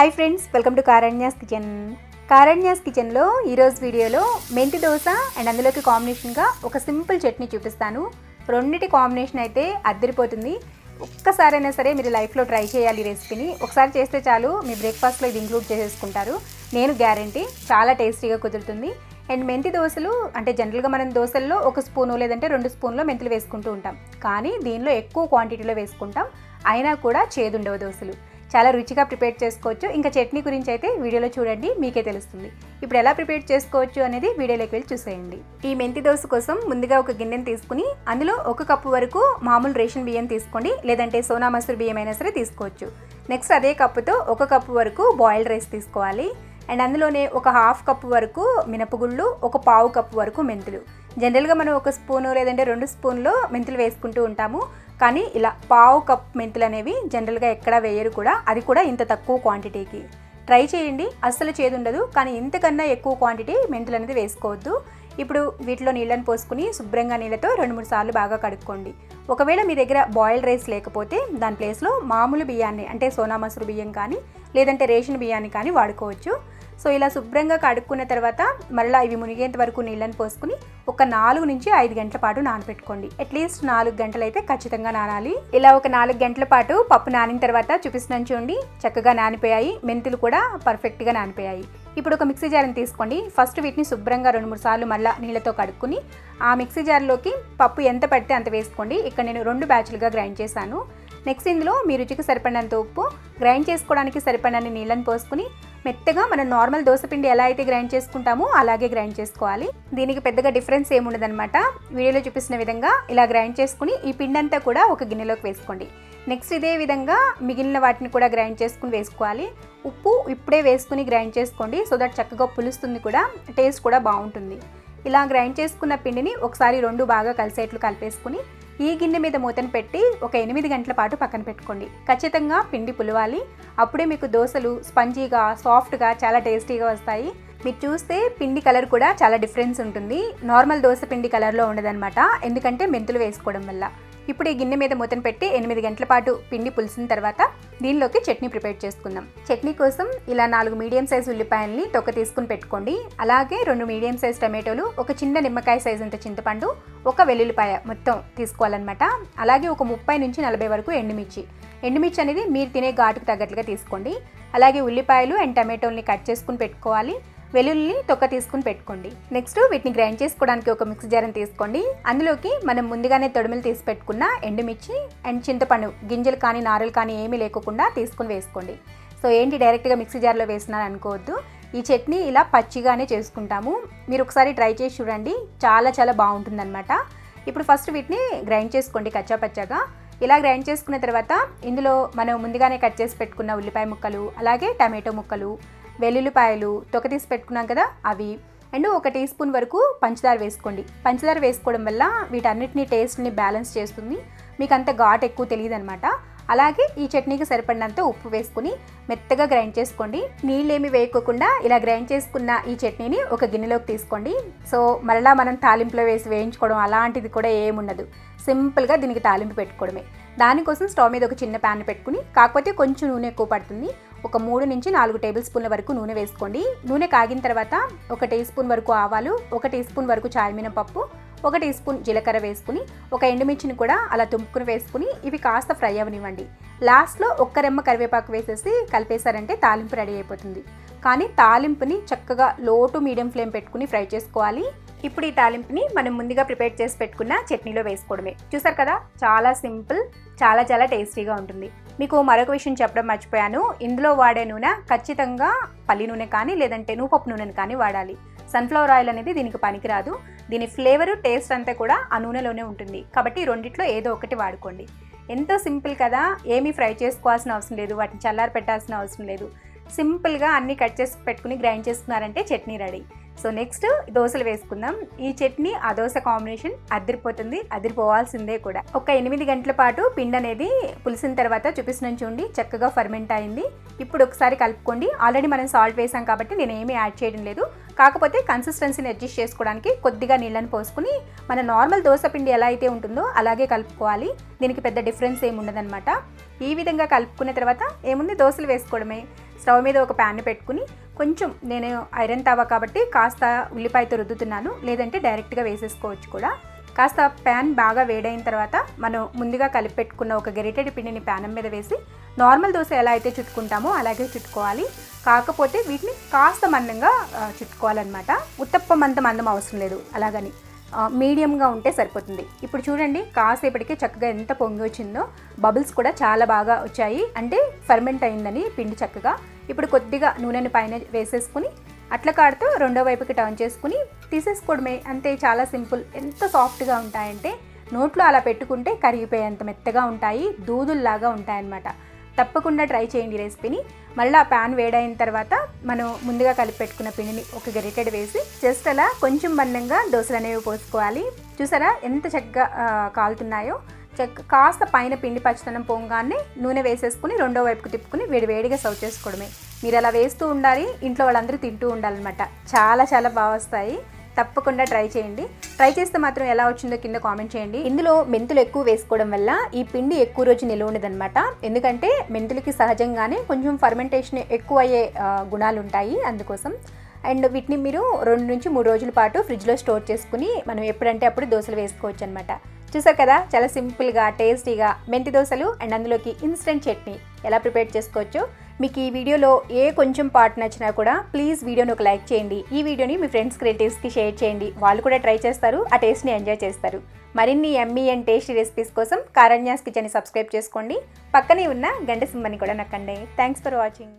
Hi friends welcome to Karanya's kitchen Karanya's కిచెన్లో ఈరోజు వీడియోలో మెంతి దోశ అండ్ అందులోకి కాంబినేషన్గా ఒక సింపుల్ చట్నీ చూపిస్తాను. రెండిటి కాంబినేషన్ అయితే అద్దరిపోతుంది. ఒక్కసారైనా సరే మీరు లైఫ్లో ట్రై చేయాలి రెసిపీని. ఒకసారి చేస్తే చాలు మీ బ్రేక్ఫాస్ట్లో ఇది ఇంక్లూడ్ చేసేసుకుంటారు. నేను గ్యారంటీ చాలా టేస్టీగా కుదురుతుంది. అండ్ మెంతి దోశలు అంటే జనరల్గా మనం దోశల్లో ఒక స్పూను లేదంటే రెండు స్పూన్లో మెంతులు వేసుకుంటూ ఉంటాం. కానీ దీనిలో ఎక్కువ క్వాంటిటీలో వేసుకుంటాం. అయినా కూడా చేదుండవు దోశలు. చాలా రుచిగా ప్రిపేర్ చేసుకోవచ్చు. ఇంకా చట్నీ గురించి అయితే వీడియోలో చూడండి మీకే తెలుస్తుంది. ఇప్పుడు ఎలా ప్రిపేర్ చేసుకోవచ్చు అనేది వీడియోలోకి వెళ్ళి చూసేయండి. ఈ మెంతి దోశ కోసం ముందుగా ఒక గిన్నెను తీసుకుని అందులో ఒక కప్పు వరకు మామూలు రేషన్ బియ్యం తీసుకోండి లేదంటే సోనా మసూర్ బియ్యం అయినా సరే తీసుకోవచ్చు. నెక్స్ట్ అదే కప్పుతో ఒక కప్పు వరకు బాయిల్డ్ రైస్ తీసుకోవాలి. అండ్ అందులోనే ఒక హాఫ్ కప్పు వరకు మినపగుళ్ళు ఒక పావు కప్పు వరకు మెంతులు. జనరల్గా మనం ఒక స్పూను లేదంటే రెండు స్పూన్లు మెంతులు వేసుకుంటూ ఉంటాము. కానీ ఇలా పావు కప్ మెంతులు అనేవి జనరల్గా ఎక్కడ వేయరు కూడా. అది కూడా ఇంత తక్కువ క్వాంటిటీకి ట్రై చేయండి. అస్సలు చేదు ఉండదు. కానీ ఇంతకన్నా ఎక్కువ క్వాంటిటీ మెంతులు అనేది వేసుకోవద్దు. ఇప్పుడు వీటిలో నీళ్ళని పోసుకుని శుభ్రంగా నీళ్ళతో రెండు మూడు సార్లు బాగా కడుక్కోండి. ఒకవేళ మీ దగ్గర బాయిల్డ్ రైస్ లేకపోతే దాని ప్లేస్లో మామూలు బియ్యాన్ని అంటే సోనా మసూరు బియ్యం కానీ లేదంటే రేషన్ బియ్యాన్ని కానీ వాడుకోవచ్చు. సో ఇలా శుభ్రంగా కడుక్కున్న తర్వాత మళ్ళీ ఇవి మునిగేంత వరకు నీళ్ళని పోసుకుని ఒక నాలుగు నుంచి ఐదు గంటల పాటు నానబెట్టుకోండి. అట్లీస్ట్ నాలుగు గంటలు అయితే ఖచ్చితంగా నానాలి. ఇలా ఒక నాలుగు గంటల పాటు పప్పు నానిన తర్వాత చూపిస్తున్నాను చూడండి చక్కగా నానిపోయాయి. మెంతులు కూడా పర్ఫెక్ట్గా నానిపోయాయి. ఇప్పుడు ఒక మిక్సీ జార్ని తీసుకోండి. ఫస్ట్ వీటిని శుభ్రంగా రెండు మూడు సార్లు మళ్ళీ నీళ్ళతో కడుక్కుని ఆ మిక్సీ జార్లోకి పప్పు ఎంత పడితే అంత వేసుకోండి. ఇక్కడ నేను రెండు బ్యాచ్లుగా గ్రైండ్ చేశాను. నెక్స్ట్ ఇందులో మీ రుచికి సరిపడినంత ఉప్పు గ్రైండ్ చేసుకోవడానికి సరిపడినన్ని నీళ్ళని పోసుకుని మెత్తగా మనం నార్మల్ దోశపిండి ఎలా అయితే గ్రైండ్ చేసుకుంటామో అలాగే గ్రైండ్ చేసుకోవాలి. దీనికి పెద్దగా డిఫరెన్స్ ఏముండదన్నమాట. వీడియోలో చూపిస్తున్న విధంగా ఇలా గ్రైండ్ చేసుకుని ఈ పిండి అంతా కూడా ఒక గిన్నెలోకి వేసుకోండి. నెక్స్ట్ ఇదే విధంగా మిగిలిన వాటిని కూడా గ్రైండ్ చేసుకుని వేసుకోవాలి. ఉప్పు ఇప్పుడే వేసుకుని గ్రైండ్ చేసుకోండి. సో దట్ చక్కగా పులుస్తుంది కూడా టేస్ట్ కూడా బాగుంటుంది. ఇలా గ్రైండ్ చేసుకున్న పిండిని ఒకసారి రెండు బాగా కలిసేట్లు కలిపేసుకుని ఈ గిన్నె మీద మూతను పెట్టి ఒక ఎనిమిది గంటల పాటు పక్కన పెట్టుకోండి. ఖచ్చితంగా పిండి పులవాలి. అప్పుడే మీకు దోశలు స్పంజీగా సాఫ్ట్గా చాలా టేస్టీగా వస్తాయి. మీరు చూస్తే పిండి కలర్ కూడా చాలా డిఫరెన్స్ ఉంటుంది. నార్మల్ దోశ పిండి కలర్లో ఉండదన్నమాట. ఎందుకంటే మెంతులు వేసుకోవడం వల్ల. ఇప్పుడు ఈ గిన్నె మీద మూతను పెట్టి ఎనిమిది గంటల పాటు పిండి పులిసిన తర్వాత దీనిలోకి చట్నీ ప్రిపేర్ చేసుకుందాం. చట్నీ కోసం ఇలా నాలుగు మీడియం సైజ్ ఉల్లిపాయల్ని తొక్క తీసుకుని పెట్టుకోండి. అలాగే రెండు మీడియం సైజ్ టమాటోలు ఒక చిన్న నిమ్మకాయ సైజ్ అంత చింతపండు ఒక వెల్లుల్లిపాయ మొత్తం తీసుకోవాలన్నమాట. అలాగే ఒక ముప్పై నుంచి నలభై వరకు ఎండుమిర్చి. ఎండుమిర్చి అనేది మీరు తినే ఘాటుకు తగ్గట్లుగా తీసుకోండి. అలాగే ఉల్లిపాయలు అండ్ టమాటోల్ని కట్ చేసుకుని పెట్టుకోవాలి. వెల్లుల్లి తొక్క తీసుకుని పెట్టుకోండి. నెక్స్ట్ వీటిని గ్రైండ్ చేసుకోవడానికి ఒక మిక్సీ జారం తీసుకోండి. అందులోకి మనం ముందుగానే తొడుములు తీసి పెట్టుకున్న ఎండుమిర్చి అండ్ చింతపండు గింజలు కానీ నారలు కానీ ఏమీ లేకుండా తీసుకుని వేసుకోండి. సో ఏంటి డైరెక్ట్గా మిక్సీ జార్లో వేసినాను అనుకోవద్దు. ఈ చట్నీ ఇలా పచ్చిగానే చేసుకుంటాము. మీరు ఒకసారి ట్రై చేసి చూడండి. చాలా చాలా బాగుంటుందన్నమాట. ఇప్పుడు ఫస్ట్ వీటిని గ్రైండ్ చేసుకోండి కచ్చా పచ్చగా. ఇలా గ్రైండ్ చేసుకున్న తర్వాత ఇందులో మనం ముందుగానే కట్ చేసి పెట్టుకున్న ఉల్లిపాయ ముక్కలు అలాగే టమాటో ముక్కలు వెల్లుల్లిపాయలు తొక్క తీసి పెట్టుకున్నాం కదా అవి. అండ్ ఒక టీ స్పూన్ వరకు పంచదార వేసుకోండి. పంచదార వేసుకోవడం వల్ల వీటన్నిటిని టేస్ట్ని బ్యాలెన్స్ చేస్తుంది. మీకు అంత ఘాట్ ఎక్కువ తెలియదు అనమాట అలాగే ఈ చట్నీకి సరిపడినంత ఉప్పు వేసుకుని మెత్తగా గ్రైండ్ చేసుకోండి. నీళ్ళేమి వేయకోకుండా ఇలా గ్రైండ్ చేసుకున్న ఈ చట్నీని ఒక గిన్నెలోకి తీసుకోండి. సో మరలా మనం తాలింపులో వేసి వేయించుకోవడం అలాంటిది కూడా ఏముండదు సింపుల్గా దీనికి తాలింపు పెట్టుకోవడమే. దానికోసం స్టవ్ మీద ఒక చిన్న ప్యాన్ పెట్టుకుని కాకపోతే కొంచెం నూనె ఎక్కువ పడుతుంది. ఒక మూడు నుంచి నాలుగు టేబుల్ స్పూన్ల వరకు నూనె వేసుకోండి. నూనె కాగిన తర్వాత ఒక టీ స్పూన్ వరకు ఆవాలు ఒక టీ స్పూన్ వరకు చాయమినపప్పు ఒక టీ స్పూన్ జీలకర్ర వేసుకుని ఒక ఎండుమిర్చిని కూడా అలా తుంపుకుని వేసుకుని ఇవి కాస్త ఫ్రై అవనివ్వండి. లాస్ట్లో ఒక్క రెమ్మ కరివేపాకు వేసేసి కలిపేశారంటే తాలింపు రెడీ అయిపోతుంది. కానీ తాలింపుని చక్కగా లో టు మీడియం ఫ్లేమ్ పెట్టుకుని ఫ్రై చేసుకోవాలి. ఇప్పుడు ఈ తాలింపుని మనం ముందుగా ప్రిపేర్ చేసి పెట్టుకున్న చట్నీలో వేసుకోవడమే. చూసారు కదా? చాలా సింపుల్ చాలా చాలా టేస్టీగా ఉంటుంది. మీకు మరొక విషయం చెప్పడం మర్చిపోయాను. ఇందులో వాడే నూనె ఖచ్చితంగా పల్లి నూనె కానీ లేదంటే నూపప్పు నూనెని కానీ వాడాలి. సన్ఫ్లవర్ ఆయిల్ అనేది దీనికి పనికిరాదు. దీని ఫ్లేవరు టేస్ట్ అంతా కూడా ఆ నూనెలోనే ఉంటుంది. కాబట్టి రెండిట్లో ఏదో ఒకటి వాడుకోండి. ఎంతో సింపుల్ కదా. ఏమీ ఫ్రై చేసుకోవాల్సిన అవసరం లేదు. వాటిని చల్లారి పెట్టాల్సిన అవసరం లేదు. సింపుల్గా అన్నీ కట్ చేసి పెట్టుకుని గ్రైండ్ చేసుకున్నారంటే చట్నీ రెడీ. సో నెక్స్ట్ దోశలు వేసుకుందాం. ఈ చట్నీ ఆ దోశ కాంబినేషన్ అదిరిపోతుంది అదిరిపోవాల్సిందే కూడా. ఒక ఎనిమిది గంటల పాటు పిండి అనేది పులిసిన తర్వాత చూపిస్తున్నాను చూడండి చక్కగా ఫర్మెంట్ అయింది. ఇప్పుడు ఒకసారి కలుపుకోండి. ఆల్రెడీ మనం సాల్ట్ వేసాం కాబట్టి నేను ఏమీ యాడ్ చేయడం లేదు. కాకపోతే కన్సిస్టెన్సీని అడ్జస్ట్ చేసుకోవడానికి కొద్దిగా నీళ్ళని పోసుకుని మన నార్మల్ దోశ పిండి ఎలా అయితే ఉంటుందో అలాగే కలుపుకోవాలి. దీనికి పెద్ద డిఫరెన్స్ ఏమి ఉండదన్నమాట. ఈ విధంగా కలుపుకున్న తర్వాత ఏముంది? దోశలు వేసుకోవడమే. స్టవ్ మీద ఒక ప్యాన్ పెట్టుకుని కొంచెం నేను ఐరన్ తవా కాబట్టి కాస్త ఉల్లిపాయతో రుద్దుతున్నాను. లేదంటే డైరెక్ట్గా వేసేసుకోవచ్చు కూడా. కాస్త ప్యాన్ బాగా వేడైన తర్వాత మనం ముందుగా కలిపి పెట్టుకున్న ఒక గరిటెడి పిండిని ప్యానం మీద వేసి నార్మల్ దోశ ఎలా అయితే చుట్టుకుంటామో అలాగే చుట్టుకోవాలి. కాకపోతే వీటిని కాస్త మందంగా చుట్టుకోవాలన్నమాట. ఉత్తప్పం అంత మందం అవసరం లేదు. అలాగని. మీడియంగా ఉంటే సరిపోతుంది. ఇప్పుడు చూడండి కాసేపటికి చక్కగా ఎంత పొంగి వచ్చిందో బబుల్స్ కూడా చాలా బాగా వచ్చాయి. అంటే ఫర్మెంట్ అయిందని పిండి చక్కగా. ఇప్పుడు కొద్దిగా నూనెని పైన వేసేసుకుని అట్ల కాడుతూ రెండో వైపుకి టర్న్ చేసుకుని తీసేసుకోవడమే. అంతే చాలా సింపుల్. ఎంత సాఫ్ట్గా ఉంటాయంటే నోట్లో అలా పెట్టుకుంటే కరిగిపోయేంత మెత్తగా ఉంటాయి దూదుల్లాగా ఉంటాయన్నమాట. తప్పకుండా ట్రై చేయండి రెసిపీని. మళ్ళీ ఆ ప్యాన్ వేడైన తర్వాత మనం ముందుగా కలిపి పెట్టుకున్న పిండిని ఒక గరిటెడ్ వేసి జస్ట్ అలా కొంచెం మందంగా దోశలు అనేవి పోసుకోవాలి. చూసారా ఎంత చక్కగా కాలుతున్నాయో. చక్క కాస్త పైన పిండి పచ్చదనం పోగానే నూనె వేసేసుకుని రెండో వైపుకు తిప్పుకుని వేడి వేడిగా సర్వ్ చేసుకోవడమే. మీరు అలా వేస్తూ ఉండాలి ఇంట్లో వాళ్ళందరూ తింటూ ఉండాలన్నమాట. చాలా చాలా బాగా వస్తాయి. తప్పకుండా ట్రై చేయండి. ట్రై చేస్తే మాత్రం ఎలా వచ్చిందో కింద కామెంట్ చేయండి. ఇందులో మెంతులు ఎక్కువ వేసుకోవడం వల్ల ఈ పిండి ఎక్కువ రోజు నిల్వ ఉండదన్నమాట. ఎందుకంటే మెంతులకి సహజంగానే కొంచెం ఫర్మెంటేషన్ ఎక్కువ అయ్యే గుణాలు ఉంటాయి అందుకోసం. అండ్ వీటిని మీరు రెండు నుంచి మూడు రోజుల పాటు ఫ్రిడ్జ్లో స్టోర్ చేసుకుని మనం ఎప్పుడంటే అప్పుడు దోశలు వేసుకోవచ్చు అనమాట చూసారు కదా? చాలా సింపుల్గా టేస్టీగా మెంతి దోశలు అండ్ అందులోకి ఇన్స్టెంట్ చట్నీ ఎలా ప్రిపేర్ చేసుకోవచ్చు. మీకు ఈ వీడియోలో ఏ కొంచెం పార్ట్ నచ్చినా కూడా ప్లీజ్ వీడియోని ఒక లైక్ చేయండి. ఈ వీడియోని మీ ఫ్రెండ్స్ రిలేటివ్స్కి షేర్ చేయండి. వాళ్ళు కూడా ట్రై చేస్తారు ఆ టేస్ట్ని ఎంజాయ్ చేస్తారు. మరిన్ని ఎమ్మీ అండ్ టేస్టీ రెసిపీస్ కోసం కారణ్యాస్ కిచెన్ని సబ్స్క్రైబ్ చేసుకోండి. పక్కనే ఉన్న గంట సింబని కూడా నక్కండి. Thanks for watching